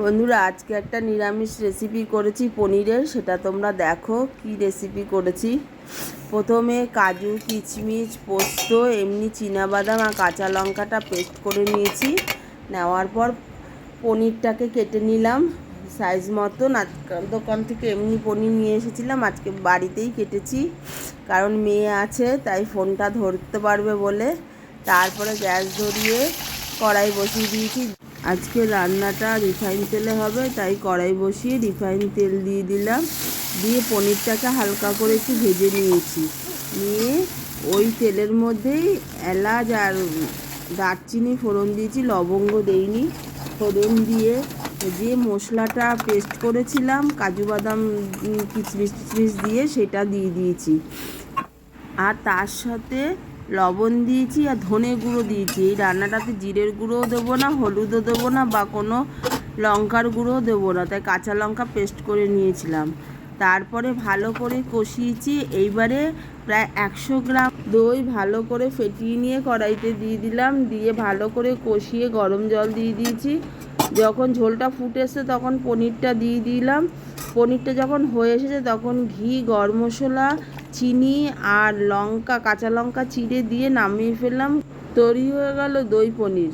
বন্ধুরা, আজকে একটা নিরামিষ রেসিপি করেছি পনিরের। সেটা তোমরা দেখো কি রেসিপি করেছি। প্রথমে কাজু, কিচমিচ, পোস্ত, এমনি বাদাম আর কাঁচা লঙ্কাটা পেস্ট করে নিয়েছি। নেওয়ার পর পনিরটাকে কেটে নিলাম। সাইজ মতন। আজকাল দোকান থেকে এমনি পনির নিয়ে এসেছিলাম। আজকে বাড়িতেই কেটেছি। কারণ মেয়ে আছে, তাই ফোনটা ধরতে পারবে বলে। তারপরে গ্যাস ধরিয়ে কড়াই বসিয়ে দিয়েছি। আজকে রান্নাটা রিফাইন তেলে হবে, তাই কড়াই বসিয়ে রিফাইন তেল দিয়ে দিলাম। দিয়ে পনিরটাকে হালকা করে একটু ভেজে নিয়েছি। নিয়ে ওই তেলের মধ্যেই এলাচ আর দারচিনি ফোড়ন দিয়েছি, লবঙ্গ দেইনি। ফোড়ন দিয়ে যে মশলাটা পেস্ট করেছিলাম, কাজু বাদাম কিচমিচ দিয়ে সেটা দিয়ে দিয়েছি। আর তার সাথে লবণ দিয়েছি আর ধনে গুঁড়ো দিয়েছি। এই রান্নাটাতে জিরের গুঁড়োও দেবো না, হলুদও দেবো না বা কোনো লঙ্কার গুঁড়োও দেবো না। তাই কাঁচা লঙ্কা পেস্ট করে নিয়েছিলাম। তারপরে ভালো করে কষিয়েছি। এইবারে প্রায় একশো গ্রাম দই ভালো করে ফেটিয়ে নিয়ে কড়াইতে দিয়ে দিলাম। দিয়ে ভালো করে কষিয়ে গরম জল দিয়ে দিয়েছি। যখন ঝোলটা ফুটে এসছে তখন পনিরটা দিয়ে দিলাম। পনিরটা যখন হয়ে এসেছে, তখন ঘি, গরম মশলা, চিনি আর লঙ্কা, কাঁচা লঙ্কা চিড়ে দিয়ে নামিয়ে ফেললাম। তৈরি হয়ে গেল দই পনির।